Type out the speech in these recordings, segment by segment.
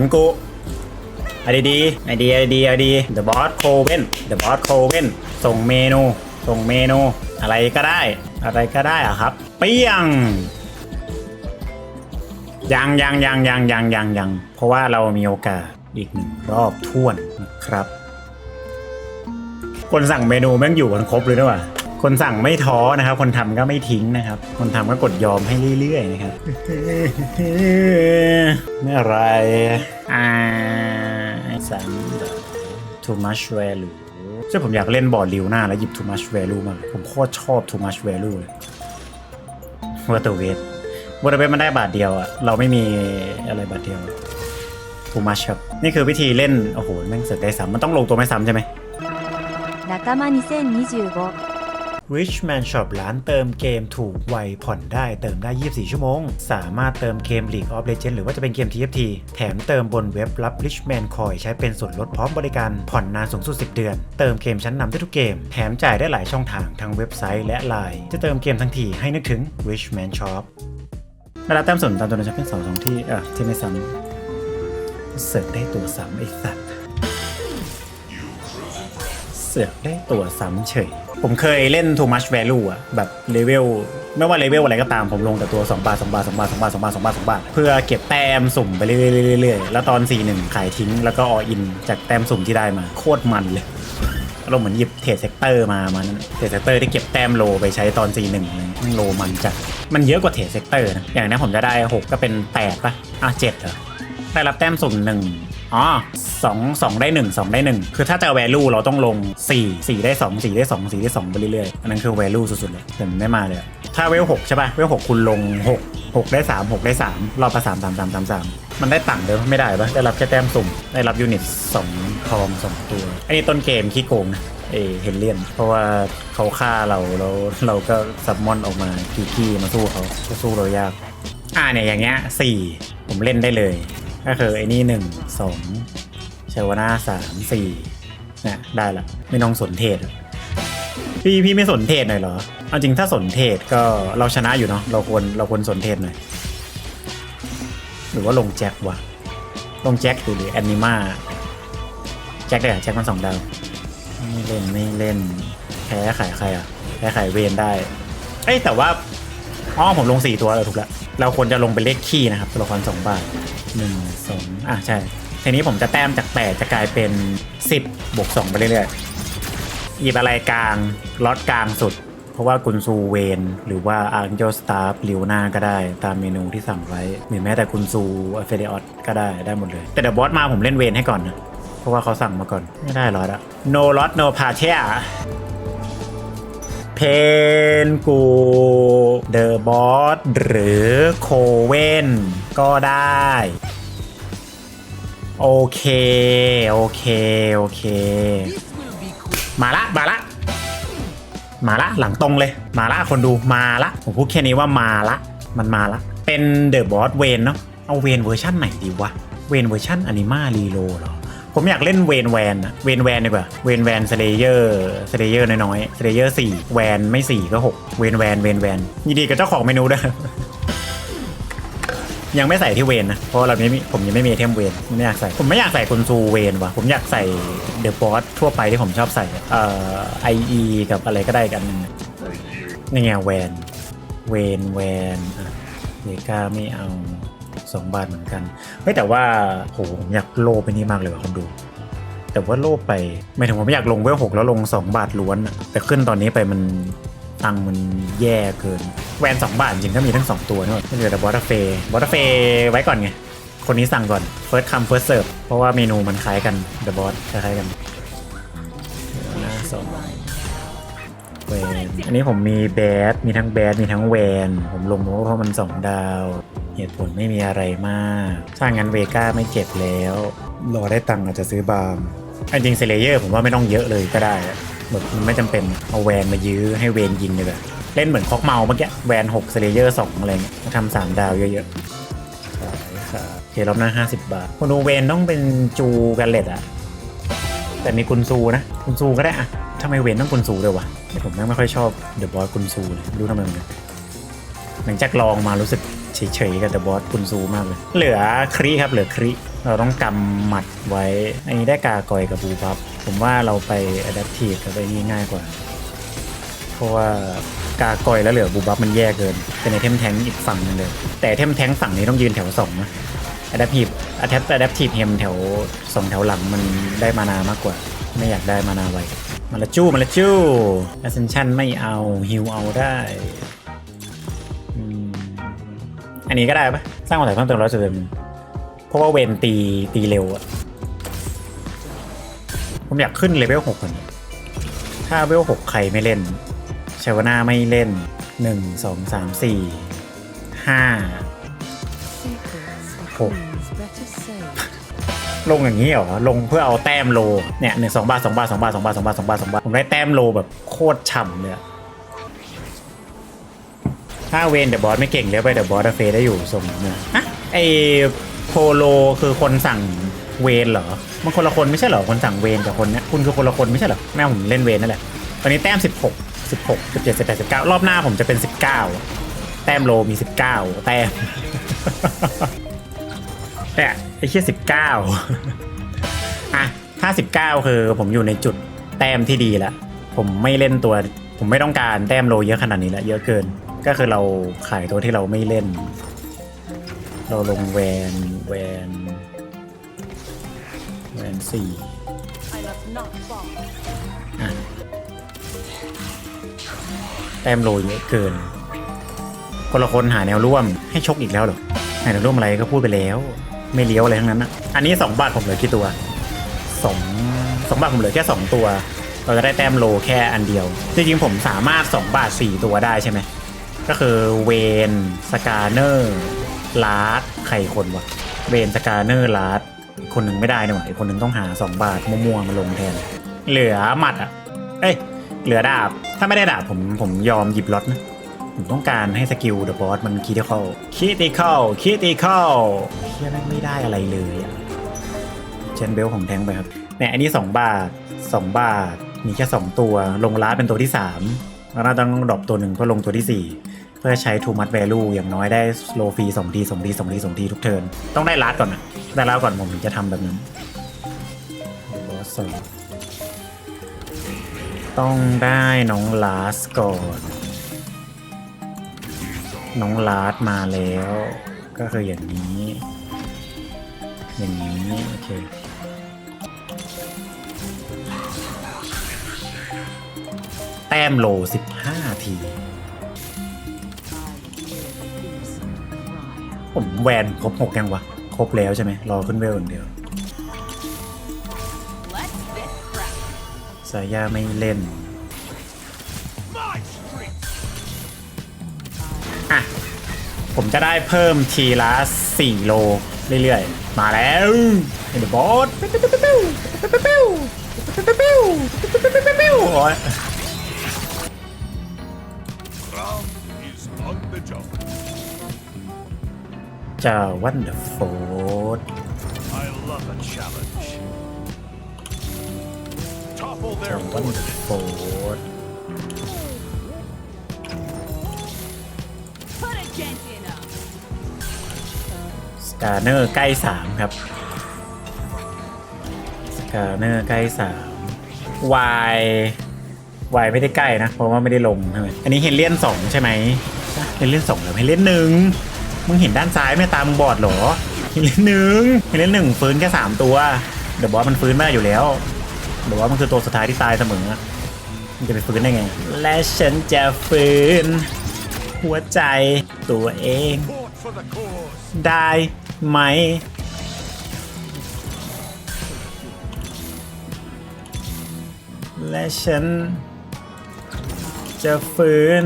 ห็นกูไอดีดีไอดีไอดีไอดี The Boss Coven The Boss Coven ส่งเมนู ส่งเมนู อะไรก็ได้ อะไรก็ได้อะครับ เปี้ยงยังยังยังยังยังยังยังเพราะว่าเรามีโอกาสอีกหนึ่งรอบท่วนนะครับ คนสั่งเมนูแม่งอยู่กันครบเลยด้วยวะ คนสั่งไม่ท้อนะครับ คนทำก็ไม่ทิ้งนะครับ คนทำก็กดยอมให้เรื่อยๆนะครับเมื่อไรอ่าสาม too much value ใช่ผมอยากเล่นบอร์ดริวหน้าแล้วหยิบ too much value มาผมโคตรชอบ too much value เลยวัตเตอร์เวทวัตเตอร์เวทมันได้บาทเดียวอะเราไม่มีอะไรบาทเดียว too much ครับ นี่คือวิธีเล่น โอ้โห แม่งเสร็จได้ซ้ำมันต้องลงตัวไม่ซ้ำใช่ไหม仲間2025 Richman Shop ร้านเติมเกมถูกไวผ่อนได้เติมได้ 24 ชั่วโมง สามารถเติมเกม League of Legends หรือว่าจะเป็นเกม TFT แถมเติมบนเว็บรับ Richman Coin ใช้เป็นส่วนลดพร้อมบริการผ่อนนานสูงสุด 10 เดือน เติมเกมชั้นนำได้ทุกเกม แถมจ่ายได้หลายช่องทางทั้งเว็บไซต์และ Line จะเติมเกมทั้งทีให้นึกถึง Richman Shop ได้รับแต้มส่วนตามตัวในชั้นเป็นสองสองที่อะที่ไม่ซ้ำเสิร์ฟได้ตัวซ้ำไอ้สัตว์เสือกได้ตัวซ้ำเฉย ผมเคยเล่น too much value อะแบบเลเวลไม่ว่าเลเวลอะไรก็ตามผมลงแต่ตัว 2 บาท 2 บาท 2 บาท 2 บาท 2 บาท 2 บาท 2 บาท เพื่อเก็บแต้มสุ่มไปเรื่อยๆแล้วตอน 4-1 ขายทิ้ง แล้วก็ออินจากแต้มสุ่มที่ได้มา โคตรมันเลยเราเหมือนหยิบเทรดเซกเตอร์มามันเทรดเซกเตอร์ที่เก็บแต้มโลไปใช้ตอน4-1เลยแม่งโลมันจัด มันเยอะกว่าเทรดเซกเตอร์นะ อย่างนี้ผมจะได้ 6 ก็เป็น 8ป่ะ อะ7เหรอได้รับแต้มสุ่มหนึ่ง อ๋อสองสองได้หนึ่งสองได้หนึ่งคือถ้าจะ value เราต้องลงสี่สี่ได้สองสี่ได้สองสี่ได้สองไปเรื่อยๆ อันนั้นคือ value สุดๆเลยแต่มันไม่มาเลยถ้าเวลหกใช่ป่ะเวลหกคุณลงหกหกได้สามหกได้สามรอบละสามสามสามสามสามมันได้ตังค์เลยไม่ได้ปะได้รับแค่แต้มสุ่ม ได้รับยูนิตสองทองสองตัวอันนี้ต้นเกมขี้โกงนะเอเฮนเลียน เพราะว่าเขาฆ่าเราแล้วเราก็ซับมอนออกมากีกี้มาสู้เขาสู้เรายาก อ่าเนี่ยอย่างเงี้ยสี่ผมเล่นได้เลย ก็คือไอ้นี่หนึ่งสองเชวนาสามสี่เนี่ยได้ละไม่ต้องสนเทศพี่พี่ไม่สนเทศหน่อยเหรอเอาจริงถ้าสนเทศก็เราชนะอยู่เนาะเราควรเราควรสนเทศหน่อยหรือว่าลงแจ็ควะลงแจ็คหรือแอนิมาแจ็คได้อะแจ็คมันสองดาวไม่เล่นไม่เล่นแพ้ขายใครอะแพ้ขายเวนได้เอ้แต่ว่าอ๋อผมลงสี่ตัวเออถูกแล้วเราควรจะลงเป็นเลขคี่นะครับตัวละครสองบาท หนึ่งสองอะใช่ทีนี้ผมจะแต้มจากแปดจะกลายเป็นสิบบวกสองไปเรื่อยๆหยิบอะไรกลางล็อตกลางสุด เพราะว่ากุนซูเวนหรือว่าอาร์เจลสตาร์ลิวนาก็ได้ตามเมนูที่สั่งไว้หรือแม้แต่กุนซูอเฟเดออสก็ได้ได้หมดเลย แต่เดี๋ยวบอสมาผมเล่นเวนให้ก่อนนะเพราะว่าเขาสั่งมาก่อนไม่ได้หรอละ no lot no p a t e a เพนกูเดอะบอสหรือโคเวนก็ได้ โอเค โอเค โอเค มาละ มาละ มาละ หลังตรงเลย มาละคนดูมาละ ผมพูดแค่นี้ว่ามาละ มันมาละ เป็นเดอะบอสเวนเนาะเอาเวนเวอร์ชั่นไหนดีวะ เวนเวอร์ชั่นอนิมารีโลเหรอ ผมอยากเล่นเวนแวนอะเวนแวนดีกว่าเวนแวนสเลเยอร์สเลเยอร์น้อยๆสเลเยอร์สี่แวนไม่สี่ก็หกเวนแวนเวนแวนยินดีกับเจ้าของเมนูด้วยยังไม่ใส่ที่เวนนะ เพราะเราไม่มีผมยังไม่มีเทมเวนไม่อยากใส่ผมไม่อยากใส่คุณซูเวนว่ะผมอยากใส่เดอะบอสทั่วไปที่ผมชอบใส่เอ่อไอเอกับอะไรก็ได้กันนึงนี่ไงแวนเวนแวนเวก้าไม่เอา สองบาทเหมือนกันเฮ้ยแต่ว่าโหผมอยากโลไปนี่มากเลยว่ะคนดู แต่ว่าโลไปไม่ถึงว่าไม่อยากลงเวลหกแล้วลง 2 บาทล้วนอะแต่ขึ้นตอนนี้ไปมันตังมันแย่เกิน แวน2บาทจริงก็มีทั้ง 2 ตัวด้วยไม่เหลือแต่บอสเฟย์บอสเฟย์ไว้ก่อนไง คนนี้สั่งก่อน first come first serve เพราะว่าเมนูมันคล้ายกัน the boss คล้ายกันนะสองแวนอันนี้ผมมีแบดมีทั้งแบดมีทั้งแวน ผมลงเพราะว่ามัน 2 ดาว เหตุผลไม่มีอะไรมาก ถ้างั้นเวก้าไม่เจ็บแล้ว รอได้ตังค์อาจจะซื้อบาร์มอันจริงเซเลเยอร์ผมว่าไม่ต้องเยอะเลยก็ได้แบบมันไม่จำเป็นเอาแวนมายื้อให้เวนยิงเลยแบบเล่นเหมือนคอกเมาเมื่อกี้แวน6เซเลเยอร์2อะไรเงี้ยมาทำสามดาวเยอะๆขายค่ะโอเครอบหน้า50บาทคนดูเวนต้องเป็นจูกันเลตอะแต่มีกุนซูนะ กุนซูก็ได้อะทำไมเวนต้องกุนซูด้วยวะผมไม่ค่อยชอบเดอะบอสกุนซูเลยรู้ทำไมเหมือนกัน หลังจากลองมารู้สึกเฉยๆกับเดอะบอสกุนซูมากเลย เหลือครีครับเหลือครีเราต้องกำหมัดไว้ อันนี้ได้กากอยกับบูบับผมว่าเราไป adaptive กับไปนี่ง่ายกว่า เพราะว่ากากอยแล้วเหลือบูบับมันแย่เกิน เป็นไอเทมแทงอีกฝั่งหนึงเลย แต่เทมแทงฝั่งนี้ต้องยืนแถวสองนะ adaptive adapt adaptive เฮมแถวสองแถวหลังมันได้มานามากกว่า ไม่อยากได้มานาไวมาละจู้มาละจู้ ascension ไม่เอาฮิวเอาได้ อันนี้ก็ได้ปะสร้างความแตกต่างเติมร้อยเต็มเพราะว่าเวนตีตีเร็วอะผมอยากขึ้นเลเวลหกก่อนถ้าเลเวลหกใครไม่เล่นชาวนาไม่เล่นหนึ่งสองสามสี่ห้าหกลงอย่างนี้เหรอ ลงเพื่อเอาแต้มโล เนี่ยหนึ่งสองบาทสองบาทสองบาทสองบาทสองบาทสองบาทสองบาทผมได้แต้มโลแบบโคตรฉ่ำเลยอะ ถ้าเวนเดอะบอสไม่เก่งเลี้ยวไปเดอะบอสเฟได้อยู่ส่งเนี่ยอะไอโพโลคือคนสั่งเวนเหรอมันคนละคนไม่ใช่เหรอคนสั่งเวนกับคนเนี้ยคุณคือคนละคนไม่ใช่เหรอแม่ผมเล่นเวนนั่นแหละตอนนี้แต้ม 16 16 17 18 19 รอบหน้าผมจะเป็น 19 แต้มโลมี 19 แต้มแต่ไอ้เชี่ยสิบเก้าอะถ้าสิบเก้าคือผมอยู่ในจุดแต้มที่ดีแล้วผมไม่เล่นตัว ผมไม่ต้องการแต้มโลเยอะขนาดนี้แล้วเยอะเกิน ก็คือเราขายตัวที่เราไม่เล่น เราลงแวนแวนแวนสี่แต้มโลเยอะเกิน คนละคนหาแนวร่วมให้ชกอีกแล้วเหรอหาแนวร่วมอะไรก็พูดไปแล้ว ไม่เลี้ยวอะไรทั้งนั้นอะ อันนี้2บาทผมเหลือกี่ตัวสองสองบาทผมเหลือแค่2ตัว เราจะได้แต้มโลแค่อันเดียว จริงๆผมสามารถ2บาท4ตัวได้ใช่ไหม ก็คือเวนสกาเนอร์ลาร์ดใครคนวะเวนสกาเนอร์ลาร์ดคนหนึ่งไม่ได้นี่หว่าอีกคนหนึ่งต้องหา 2 บาทมั่วๆมาลงแทน เหลือหมัดอะ เอ้ย เหลือดาบ ถ้าไม่ได้ดาบผมผมยอมหยิบล็อตนะ ผมต้องการให้สกิลเดอะบอสมันคีติคอลคีติคอลคีติคอลเฮียไม่ได้อะไรเลยอะเชนเบลของแทงไปครับเนี่ยอันนี้ 2 บาท 2 บาท มีแค่ 2 ตัว ลงลาดเป็นตัวที่ 3 เราต้องดรอปตัวหนึ่งเพื่อลงตัวที่ 4 เพื่อใช้ทูมัตแวลูอย่างน้อยได้โลฟรี2ที2ที2ที2ทีทุกเทิร์นต้องได้ลาดก่อนอะได้ลาดก่อนผมถึงจะทำแบบนั้นบอสต้องได้น้องลาสก่อน น้องลาดมาแล้ว ก็คืออย่างนี้ อย่างนี้โอเคแต้มโล 5 ที ผมแวนครบ6ยังวะ ครบแล้วใช่ไหมรอขึ้นเวลอย่างเดียวสายยาไม่เล่นอะผมจะได้เพิ่มทีละ 4 โล เรื่อยๆ มาแล้วเดอะบอสโอ้ย on the job. จะวันเดอร์โฟ I love a challenge. Topple จะ their วันเดอ forces. ร์โฟ Put a dent in 'em. สกาเนอร์ใกล้3ครับ สกาเนอร์ใกล้3วายวายไม่ได้ใกล้นะ เพราะว่าไม่ได้ลงใช่ไหมอันนี้เฮนเลียน2ใช่ไหม เฮนเลียน2แล้วเฮนเลียนหนึ่งมึงเห็นด้านซ้ายไหม่ตามึงบอดเหรอเฮนเลียนหนึ่งเฮนเลียนหนึ่งฟื้นแค่3ตัวเดอะบอสมันฟื้นไม่ได้อยู่แล้วเดอะบอสมันคือตัวสุดท้ายที่ตายเสมอมันจะไปฟื้นได้ไง และฉันจะฟื้น หัวใจตัวเอง ได้ไหมและฉันจะฟื้น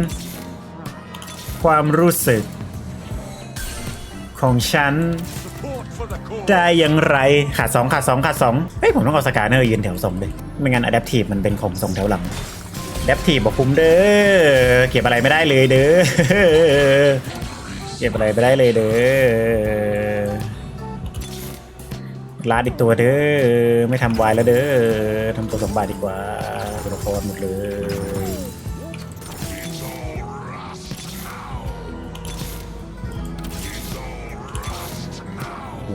ความรู้สึก ของฉัน Support for the cause. ได้อย่างไรขาดสองขาดสองขาดสองเฮ้ย ผมต้องเอาสกาเนอร์ยืนแถวสองเลยไม่งั้นอะดัพทีฟมันเป็นของสองแถวหลังอะดัพทีฟบอกคุ้มเด้อเก็บอะไรไม่ได้เลยเด้อเก็บอะไรไม่ได้เลยเด้อลาดอีกตัวเด้อไม่ทำวายแล้วเด้อทำตัวสมบัติดีกว่าตัวละครหมดเลย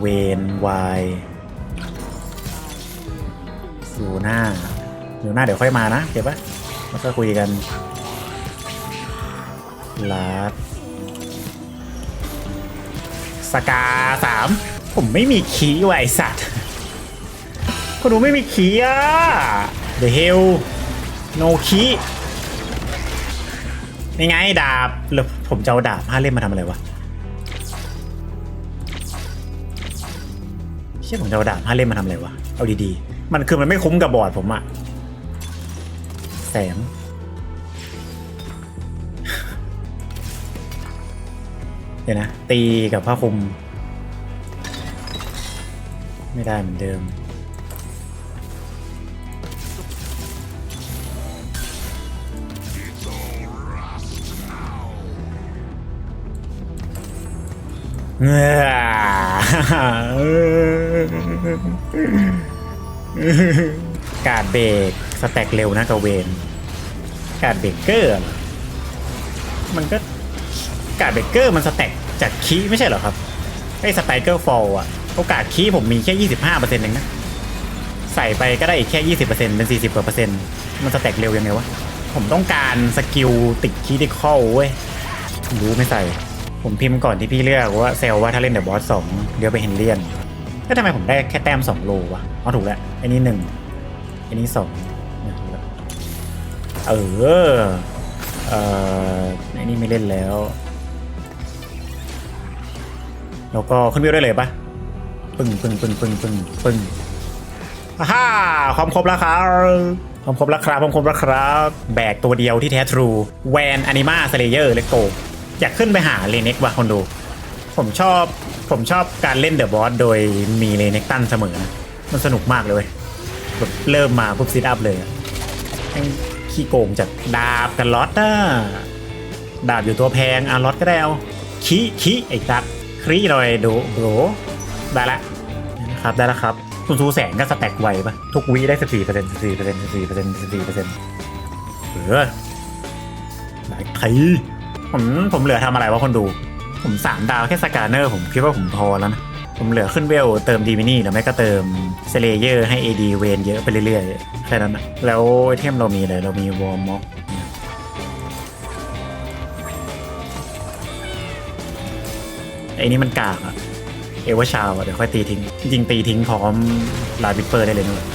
วนวายอยู่หน้าอยู่หน้าเดี๋ยวค่อยมานะ เก็บปะแล้วก็คุยกันลาดสกาสามผมไม่มีคีย์ว่ะไอสัตว์คุณดูไม่มีคีย์อะ The hell no key นี่ไงดาบแล้วผมจะเอาดาบห้าเล่มมาทำอะไรวะ เชื่อผมจะเอาดาบห้าเล่มมาทำอะไรวะ เอาดีๆ มันคือมันไม่คุ้มกับบอร์ดผมอะแสง เดี๋ยวนะ ตีกับผ้าคลุม ไม่ได้เหมือนเดิม กาดเบรกสแต็กเร็วนะกระเวน กาดเบรกเกอร์ มันก็กาดเบรกเกอร์มันสแต็กจากคีไม่ใช่เหรอครับ ไอ้สไตเกอร์ฟอลอะโอกาสคีผมมีแค่ 25%เองนะ ใส่ไปก็ได้อีกแค่ 20%เป็น40กว่าเปอร์เซ็นต์มันสแต็กเร็วยังไงวะ ผมต้องการสกิลติดคีย์ที่เข้าเว้ย รู้ไม่ใส่ ผมพิมพ์ก่อนที่พี่เลือกว่าเซลว่าถ้าเล่นเดอะบอสสองเดี๋ยวไปเห็นเลียนก็ทำไมผมได้แค่แต้มสองโลวะเอาถูกแล้วไอ้นี่หนึ่งไอ้นี่สองเนี่ยถูกแล้วเออเออไอ้นี่ไม่เล่นแล้ว แล้วก็ขึ้นวิวได้เลยปะปึ้งปึ้งปึ้งปึ้งปึ้งปึ้งฮ่าความครบแล้วครับความครบแล้วครับความครบแล้วครับ แบกตัวเดียวที่แท้ทรูแวนอนิมาสเลเยอร์เลโก อยากขึ้นไปหาเลเน็กว่ะคนดู ผมชอบผมชอบการเล่นเดอะบอสโดยมีเลเน็กตันเสมอนะมันสนุกมากเลยเว้ยแบบเริ่มมาปุ๊บซิทอัพเลยขี้โกงจากดาบกันล็อตนะดาบอยู่ตัวแพงอะล็อตก็ได้เอาขี้ขี้ไอ้ตัดครีหน่อยดูโบรได้ละนะครับได้แล้วครับ คุณซูแสงก็สแต็กไวปะทุกวีได้14% 14% 14% 14%เออหลายที ผมผมเหลือทำอะไรวะคนดู ผมสามดาวแค่สกาเนอร์ผมคิดว่าผมพอแล้วนะผมเหลือขึ้นเวลเติมดีมินี่หรือไม่ก็เติมเซเลเยอร์ให้ AD เวนเยอะไปเรื่อยๆแค่นั้นนะแล้วไอเทมเรามีอะไรเรามีวอร์ม็อกไอ้นี่มันกากอะเอวชาวอะเดี๋ยวค่อยตีทิ้ง จริงตีทิ้งพร้อมลาบิปเปอร์ได้เลยนะเว้ย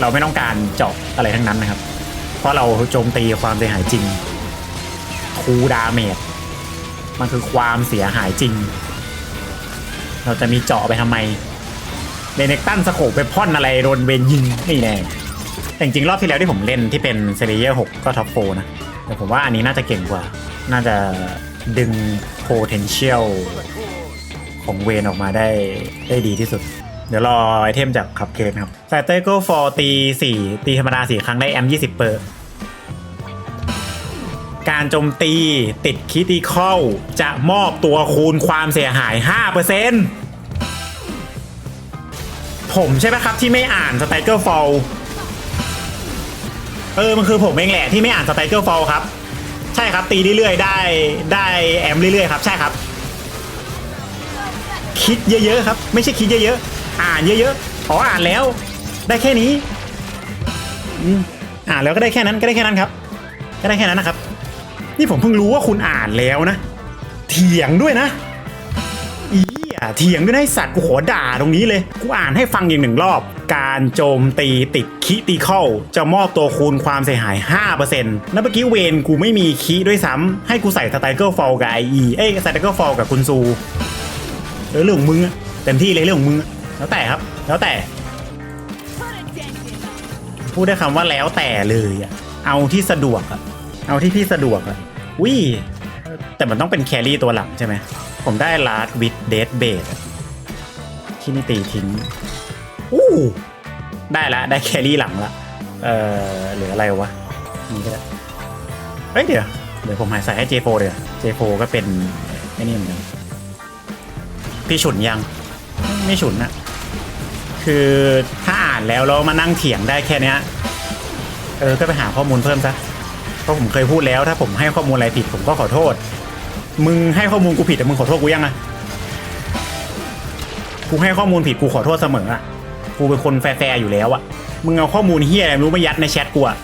เราไม่ต้องการเจาะอะไรทั้งนั้นนะครับ เพราะเราโจมตีความเสียหายจริง คูดาเมจมันคือความเสียหายจริง เราจะมีเจาะไปทำไมเดเนกตันสโคปไปพ่อนอะไรโดนเวนยิงนี่แน่แต่จริงรอบที่แล้วที่ผมเล่นที่เป็นเซเรีย6ก็ท็อปโฟนะแต่ผมว่าอันนี้น่าจะเก่งกว่า น่าจะดึง potential ของเวนออกมาได้ได้ดีที่สุด เดี๋ยวรอไอเทมจากคับเค้กนครับแฟเตอร์ก็ฟอร์ตี4ตีธรรมดา4ครั้งได้แอม20เปอร์ การโจมตีติดคิติคอลจะมอบตัวคูณความเสียหาย 5%ผมใช่ไหมครับที่ไม่อ่านสไตเกอร์ฟอลเออ มันคือผมเองแหละที่ไม่อ่านสไตเกอร์ฟอลครับ ใช่ครับตีเรื่อยๆ ได้ได้แอมเรื่อยๆ ครับ ใช่ครับ คิดเยอะๆ ครับ ไม่ใช่คิดเยอะๆ อ่านเยอะๆ อ๋ออ่านแล้ว ได้แค่นี้อ่านแล้วก็ได้แค่นั้นก็ได้แค่นั้นครับ ก็ได้แค่นั้นนะครับ นี่ผมเพิ่งรู้ว่าคุณอ่านแล้วนะ เถียงด้วยนะ อีอะเถียงด้วยนะไอ้สัตว์กูขอด่าตรงนี้เลย กูอ่านให้ฟังอย่างหนึ่งรอบ การโจมตีติดคิติคอลจะมอบตัวคูณความเสียหาย5%แล้วเมื่อกี้เวนกูไม่มีคิด้วยซ้ำให้กูใส่สไตเกอร์ฟอลกับไอเอ้ยสไตเกอร์ฟอลกับคุณซูเออเรื่องของมึงอะเต็มที่เลยเรื่องของมึงอะแล้วแต่ครับ แล้วแต่ พูดได้คำว่าแล้วแต่เลยอะเอาที่สะดวกอะเอาที่พี่สะดวกอะ วิแต่มันต้องเป็นแครี่ตัวหลังใช่ไหม ผมได้ลาร์ดวิดเดดเบดที่นี่ตีทิ้งอู้ได้ละ ได้แครี่หลังละ เอ่อเหลืออะไรวะ นี่ก็ได้เฮ้ยเดี๋ยว เดี๋ยวผมหายใส่ให้ J4 เดี๋ยว J4 ก็เป็นไอ้นี่เหมือนกันพี่ฉุนยัง ไม่ฉุนนะคือถ้าอ่านแล้วแล้วมานั่งเถียงได้แค่เนี้ยเออ ก็ไปหาข้อมูลเพิ่มซะ เพราะผมเคยพูดแล้วถ้าผมให้ข้อมูลอะไรผิดผมก็ขอโทษ มึงให้ข้อมูลกูผิดแต่มึงขอโทษกูยังอะกูให้ข้อมูลผิดกูขอโทษเสมออะกูเป็นคนแฟร์อยู่แล้วอะมึงเอาข้อมูลเฮียอะไรรู้มายัดในแชทกูอะ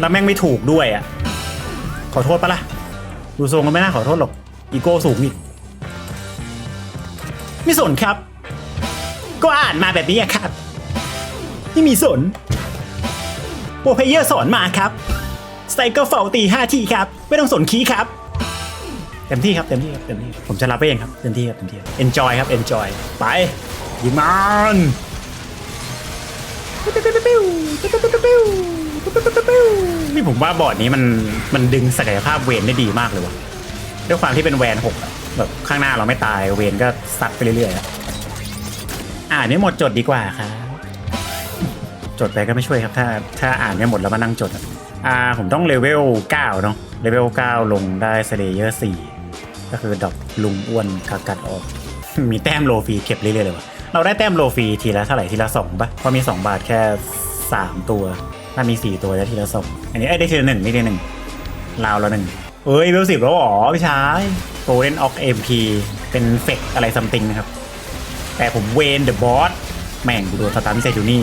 แล้วแม่งไม่ถูกด้วยอะขอโทษปะล่ะดูทรงก็ไม่น่าขอโทษหรอกอีโก้สูงอีกไม่สนครับ ก็อ่านมาแบบนี้ครับ ไม่มีสนโปรเพเยอร์สอนมาครับ ไซเคิลเฝ้าตีห้าที่ครับ ไม่ต้องสนคีครับ เต็มที่ครับเต็มที่ครับเต็มที่ผมจะรับไปเองครับเต็มที่ครับเต็มที่เอนจอยครับเอนจอยไปยิมันนี่ผมว่าบอร์ดนี้มันมันดึงศักยภาพเวนได้ดีมากเลยว่ะด้วยความที่เป็นแวนหกแบบข้างหน้าเราไม่ตายเวนก็ซัดไปเรื่อยๆอ่านไม่หมดจดดีกว่าครับจดไปก็ไม่ช่วยครับ ถ้าถ้าอ่านไม่หมดแล้วมานั่งจด อ่าผมต้องเลเวล9เนาะเลเวล9ลงได้เซเลเยอร์4ก็คือดอกลุงอ้วนกกัดออก มีแต้มโลฟีเก็บเรื่อยๆเลยวะเราได้แต้มโลฟีทีละเท่าไหร่ทีละ2ปะพอมี 2 บาทแค่ 3 ตัว ถ้ามี 4 ตัวได้ทีละสองอันนี้ไอ้ได้ทีละหนึ่งนี่ได้หนึ่งลาวละหนึ่งเอ้ยเวลสิบแล้วหรอพี่ชายโกลเด้นออกเอ็มพีเป็นเฟกอะไรซัมติงนะครับ แต่ผมเวนเดอะบอสแม่งกูโดนสตันเซจูนี่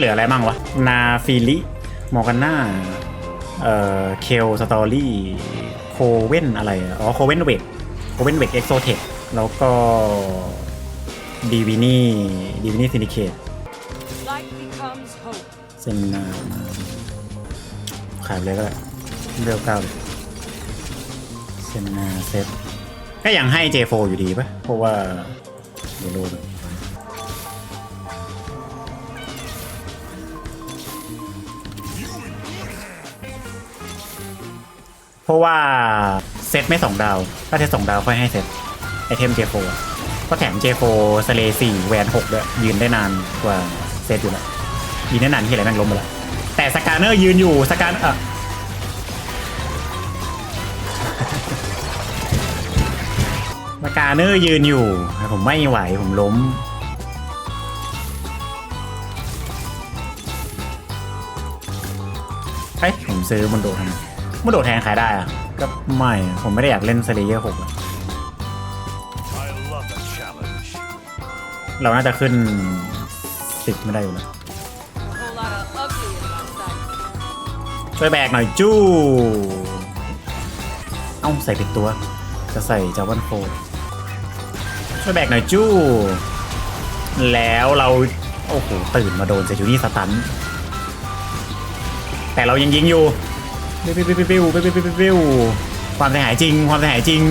เหลืออะไรบ้างวะ นาฟิลิมอร์กาน่าเอ่อเคลสตอรี่โคเว่นอะไรอะอ๋อโคเว่นเวกโคเว่นเวกเอ็กโซเทคแล้วก็ดีวินี่ดีวินี่ซินิเคต Light becomes hope. เซนนาขายไปเลยก็ได้เรียวเก้าเลยเซนนาเซตก็ยังให้ J4 อยู่ดีปะเพราะว่าเดี๋ยวโลดเราะว่าเซตไม่สองดาว ถ้าเซตสองดาวค่อยให้เซตไอเทม J4 อก็แถม J4 สเลสี่แวนหกด้วยยืนได้นานกว่าเซตอยู่แล้วยืนได้นานที่อะไรแม่งล้มไปแล้วแต่สกาเนอร์ยืนอยู่สกานเออสกาเนอร์ยืนอยู่ ผมไม่ไหวผมล้มเอ้ยผมซื้อมันโดดทำไม มันโดดแทนขายได้อะก็ไม่อะผมไม่ได้อยากเล่นสเลเยอร์หกอะ I love a challenge. เราน่าจะขึ้นสิบไม่ได้อยู่แล้ว A whole lot of ugly in my sight. ช่วยแบกหน่อยจู้ เอ้าใส่ผิดตัว จะใส่จาวันโฟช่วยแบกหน่อยจู้ แล้วเรา โอ้โห ตื่นมาโดนเซจูนี่สตัน แต่เรายังยิงอยู่ ปิ้วปิ้วปิ้วปิ้วปิ้วปิ้วปิ้วิวความเสียหายจริง ความเสียหายจริง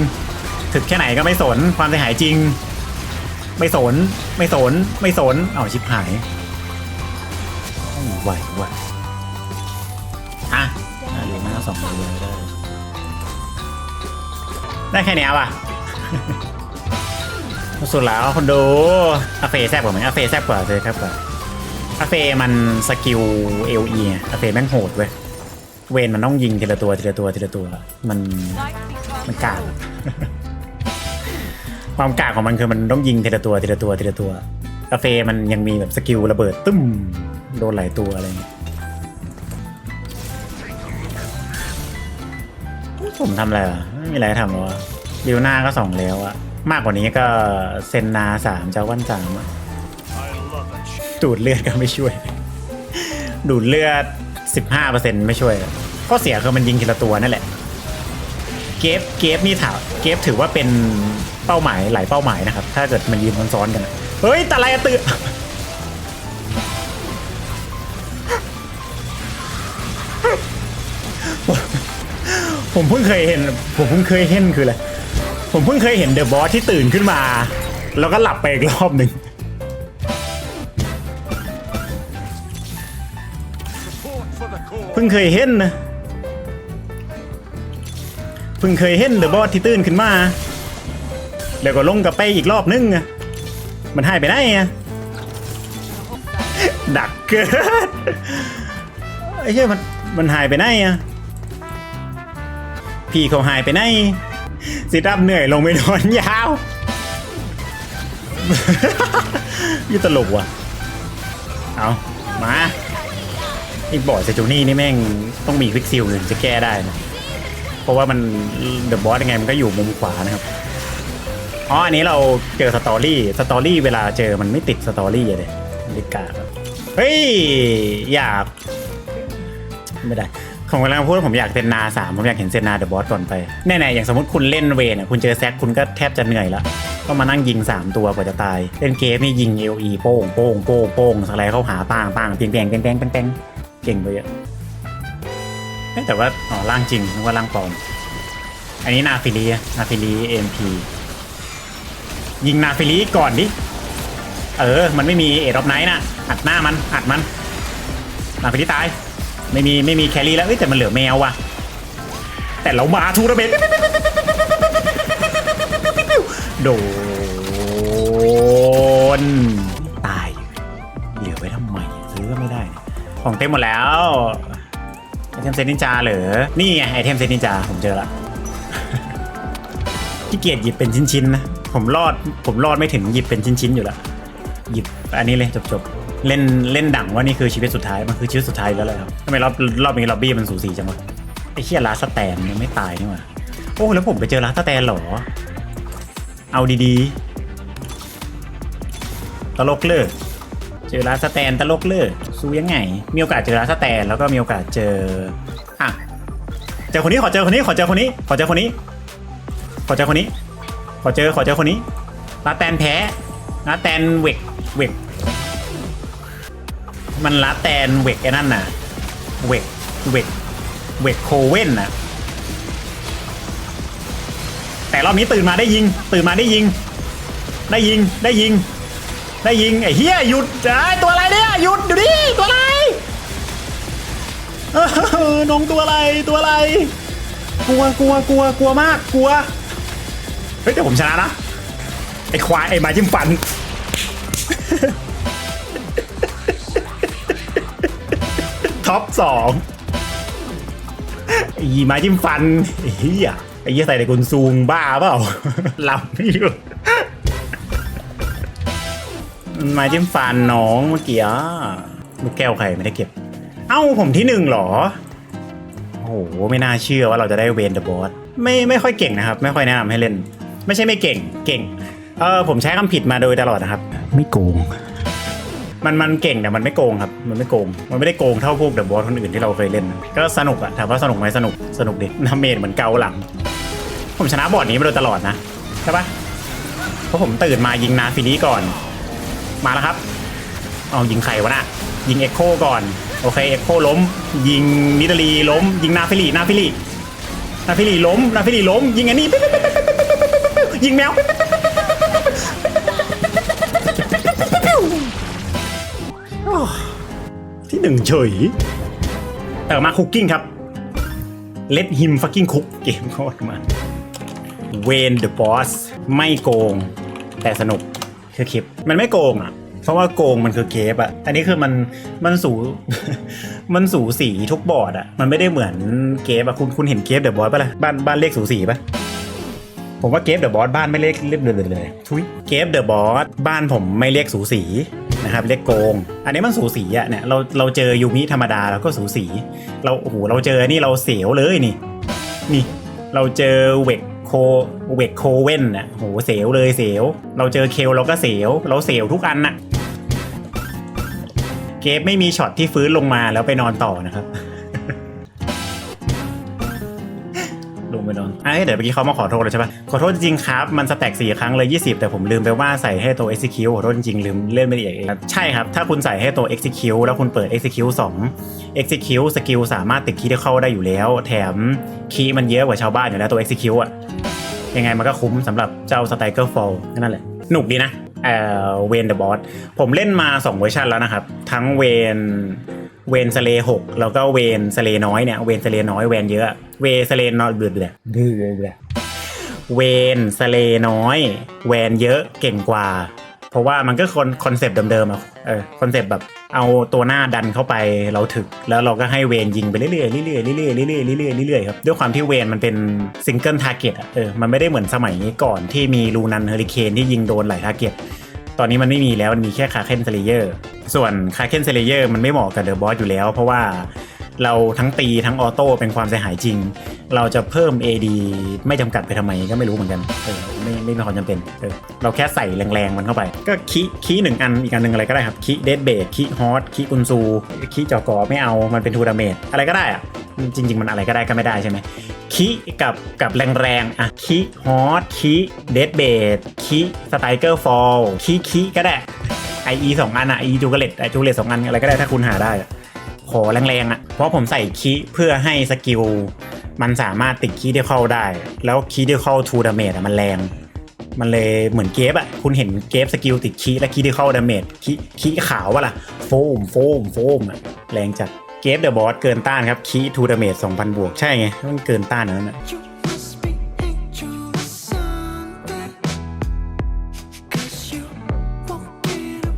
ถึกแค่ไหนก็ไม่สน ความเสียหายจริง ไม่สน ไม่สน ไม่สน เอาชิบหายไหวไหวอะอยู่หน้าสองเลยได้ ได้แค่นี้ว่ะสุดแล้วคนดูอาเฟแซ่บกว่าไหมอาเฟแซ่บกว่าเลยครับกว่าอาเฟมันสกิลเอลีอาเฟแม่งโหดเว้ย เวนมันต้องยิงทีละตัวทีละตัวทีละตัว มันมันกากความกากของมันคือมันต้องยิงทีละตัวทีละตัวทีละตัวอาเฟมันยังมีแบบสกิลระเบิดตึ้มโดนหลายตัวอะไรเงี้ยผมทำอะไรอะไม่มีอะไรทำหรอวะบิวหน้าก็สองแล้วอะมากกว่านี้ก็เซนนาสามเจ้าวันสามอะดูดเลือดก็ไม่ช่วย ดูดเลือด 15%ไม่ช่วยก็เสียคือมันยิงทีละตัวนั่นแหละ เกฟเกฟนี่ถามเกฟถือว่าเป็นเป้าหมายหลายเป้าหมายนะครับ ถ้าเกิดมันยืนซ้อนๆกันอะเฮ้ยแต่อะไรอะตื่นผมเพิ่งเคยเห็น ผมเพิ่งเคยเห็นคืออะไรผมเพิ่งเคยเห็นเดอะบอสที่ตื่นขึ้นมา แล้วก็หลับไปอีกรอบหนึ่ง พิ่งเคยเห็นนะเพิ่งเคยเห็นเดอะบอสที่ตื่นขึ้นมา แล้วก็ลงกลับไปอีกรอบนึงอะมันหายไปไหนอะดักเกินไอ้เหี้ยมันมันหายไปไหนอะพี่เขาหายไปไหนสิดับเหนื่อยลงไปนอนยาวยี่ตลกว่ะ เอามา อีกบอร์ดเซจูนี่นี่แม่งต้องมีควิกซิลถึงจะแก้ได้นะเพราะว่ามันเดอะบอสยังไงมันก็อยู่มุมขวานะครับอ๋ออันนี้เราเจอสตอรี่สตอรี่เวลาเจอมันไม่ติดสตอรี่เลยลิกาเฮ้ยอยาก ไม่ได้ผมกำลังพูดว่าผมอยากเซนนาสามผมอยากเห็นเซนนาเดอะบอสก่อนไปแน่ๆอย่างสมมติคุณเล่นเวน่ะคุณเจอแซกคุณก็แทบจะเหนื่อยแล้วก็มานั่งยิง 3 ตัวกว่าจะตาย เล่นเกมนี่ยิงเอลีโป้งโป้งโป้งโป้งสไลด์เข้าหาป้างป้างเปียงเปียงเปียงเปียงเปียง เก่งไปเยอะเอ๊ะแต่ว่าอ๋อล่างจริงนึกว่าล่างปลอม อันนี้นาฟิลีอะนาฟิลีเอ็มพียิงนาฟิลีก่อนดิ เออ มันไม่มีเอ็ดออฟไนท์น่ะอัดหน้ามัน อัดมัน นาฟิลีตาย ไม่มีไม่มีแครี่แล้วเอ้ยแต่มันเหลือแมวว่ะ แต่เรามาทูระเบนโดน ของเต็มหมดแล้วไอเทมเซนินจาเหรอ นี่ไงไอเทมเซนินจาผมเจอละขี้เกียจหยิบเป็นชิ้นๆนะ ผมรอดผมรอดไม่ถึงหยิบเป็นชิ้นๆอยู่ละหยิบอันนี้เลยจบๆ เล่นเล่นดังว่านี่คือชีวิตสุดท้ายมันคือชีวิตสุดท้ายแล้วเลยครับทำไมรอบรอบนี้ล็อบบี้มันสูสีจังวะไอ้เชี่ยลาสแตนมันไม่ตายนี่หว่าโอ้แล้วผมไปเจอลาสแตนเหรอ เอาดีๆตลกเลิก เจอลานสแตนตลกเลิกสู้ยังไง มีโอกาสเจอลานสแตนแล้วก็มีโอกาสเจออะเจอคนนี้ขอเจอคนนี้ขอเจอคนนี้ ขอเจอคนนี้ ขอเจอคนนี้ ขอเจอขอเจอคนนี้ลานแตนแพ้ลานแตนเวกเวกมันลานแตนเวกไอ้นั่นน่ะเวกเวกเวกโคเว่นน่ะแต่รอบนี้ตื่นมาได้ยิง ตื่นมาได้ยิง ได้ยิงได้ยิง ได้ยิงไอ้เฮียหยุดไอ้ยตัวอะไรเนี่ยหยุดเดี๋ยวดิตัวอะไรเออน้องตัวอะไรตัวอะไร กลัวกลัวกลัวกลัวมากกลัวเฮ้ยแต่ผมชนะนะไอ้ควายไอ้มาจิ้มฟันท็อปสองไอ้ม้จิ้มฟันเหี้ยไอ้เหี้ยใส่ในกุนซูงบ้าเปล่าหลับไม่อยู่ ไม้จิ้มฟันน้องเมื่อกี้อะลูกแก้วใครไม่ได้เก็บ เอ้าผมที่หนึ่งเหรอ โอ้โห ไม่น่าเชื่อว่าเราจะได้เวนเดอะบอสไม่ไม่ค่อยเก่งนะครับ ไม่ค่อยแนะนำให้เล่น ไม่ใช่ไม่เก่งเก่งเออผมใช้คำผิดมาโดยตลอดนะครับ ไม่โกง มันมันเก่งแต่มันไม่โกงครับ มันไม่โกง มันไม่ได้โกงเท่าพวกเดอะบอสคนอื่นที่เราเคยเล่น ก็สนุกอะถามว่าสนุกไหมสนุกสนุกดิน้ำเมนเหมือนเกาหลัง ผมชนะบอร์ดนี้มาโดยตลอดนะใช่ปะเพราะผมตื่นมายิงนาฟิลีก่อน มาแล้วครับเอายิงใครวะน่ะยิงเอ็กโคก่อน โอเคเอ็กโคล้ม ยิงนิดาลีล้ม ยิงนาฟิลีนาฟิลีนาฟิลีล้มนาฟิลีล้ม ยิงอันนี้ยิงแมวที่หนึ่งเฉยแต่มาคุกกิ้งครับ Let him fucking cook เกมโคตรมัน Wayne the boss ไม่โกง แต่สนุก คือคลิปมันไม่โกงอะเพราะว่าโกงมันคือเกฟอะอันนี้คือมันมันสู มันสูสีทุกบอร์ดอะมันไม่ได้เหมือนเกฟอะคุณคุณเห็นเกฟเดอะบอสปะล่ะบ้านบ้านเลขสูสีปะผมว่าเกฟเดอะบอสบ้านไม่เลขเรียบเลยเลยทุยเกฟเดอะบอสบ้านผมไม่เรียกสูสีนะครับเรียกโกง อันนี้มันสูสีอะเนี่ยเราเราเจอยูมิธรรมดาเราก็สูสี เราโอ้โหเราเจอนี่เราเสียวเลยนี่ นี่ เราเจอเวก โคเวกโคเว่นน่ะโหเสียวเลยเสียว เราเจอเคลเราก็เสียว เราเสียวทุกอันน่ะ เกฟไม่มีช็อตที่ฟื้นลงมาแล้วไปนอนต่อนะครับ ลงไปนอนไอ้เดี๋ยวเมื่อกี้เขามาขอโทษเลยใช่ปะขอโทษจริงครับ มันสแต็กสี่ครั้งเลย 20 แต่ผมลืมไปว่าใส่ให้ตัว execute ขอโทษจริงลืมเล่นไม่ละเอียดเองใช่ครับ ถ้าคุณใส่ให้ตัว execute แล้วคุณเปิด execute 2 execute สกิลสามารถติดคีย์ได้เข้าได้อยู่แล้ว แถมคีย์มันเยอะกว่าชาวบ้านอยู่แล้วตัว execute อะ ยังไงมันก็คุ้มสำหรับเจ้า striker fall นั่นแหละหนุกดีนะเอ่อเวนเดอะบอสผมเล่นมา 2 เวอร์ชันแล้วนะครับ ทั้งเวนเวนสเลหกแล้วก็เวนสเลน้อยเนี่ยเวนสเลน้อยเวนเยอะ เวนสเลน้อยเบื่อเบื่อเบื่อเบื่อเวนสเลน้อยแวนเยอะเก่งกว่า เพราะว่ามันก็คนคอนเซปต์เดิมๆอะเออคอนเซปต์แบบ เอาตัวหน้าดันเข้าไปเราถึก แล้วเราก็ให้เวนยิงไปเรื่อยๆเรื่อยๆเรื่อยๆเรื่อยๆเรื่อยๆเรื่อยๆครับด้วยความที่เวนมันเป็นซิงเกิลทาร์เก็ตอะเออมันไม่ได้เหมือนสมัยก่อนที่มีลูนันเฮอริเคนที่ยิงโดนหลายทาร์เก็ตตอนนี้มันไม่มีแล้วมันมีแค่คาเคนเซเลเยอร์ส่วนคาเคนเซเลเยอร์มันไม่เหมาะกับเดอะบอสอยู่แล้ว เพราะว่า เราทั้งตีทั้งออโต้เป็นความเสียหายจริง เราจะเพิ่ม AD ไม่จำกัดไปทำไมก็ไม่รู้เหมือนกันเออไม่ไม่มีความจำเป็นเออเราแค่ใส่แรงๆมันเข้าไป ก็คีคีหนึ่งอันอีกอันหนึ่งอะไรก็ได้ครับคีเดดเบดคีฮอตคีอุนซูคีจอกอไม่เอามันเป็นทูดาเมจอะไรก็ได้อะจริง ๆ มันอะไรก็ได้ก็ไม่ได้ใช่ไหมคีกับกับแรงๆอะคีฮอตคีเดดเบดคีสไตเกอร์ฟอลคีคีก็ได้ไออีสองอันอะไอจูเกเลตไอจูเกเลตสองอันอะไรก็ได้ถ้าคุณหาได้อะขอแรงๆอะ เพราะผมใส่คีเพื่อให้สกิลมันสามารถติดคีเดียเข้าได้ แล้วคีเดียเข้าทูดาเมจอะมันแรง มันเลยเหมือนเกฟอะคุณเห็นเกฟสกิลติดคีและคีเดียเข้าดาเมจคีคีขาววะล่ะโฟมโฟมโฟมอะแรงจัดเกฟเดอะบอสเกินต้านครับคีทูดาเมจ2,000บวกใช่ไงมันเกินต้านนั้นอะ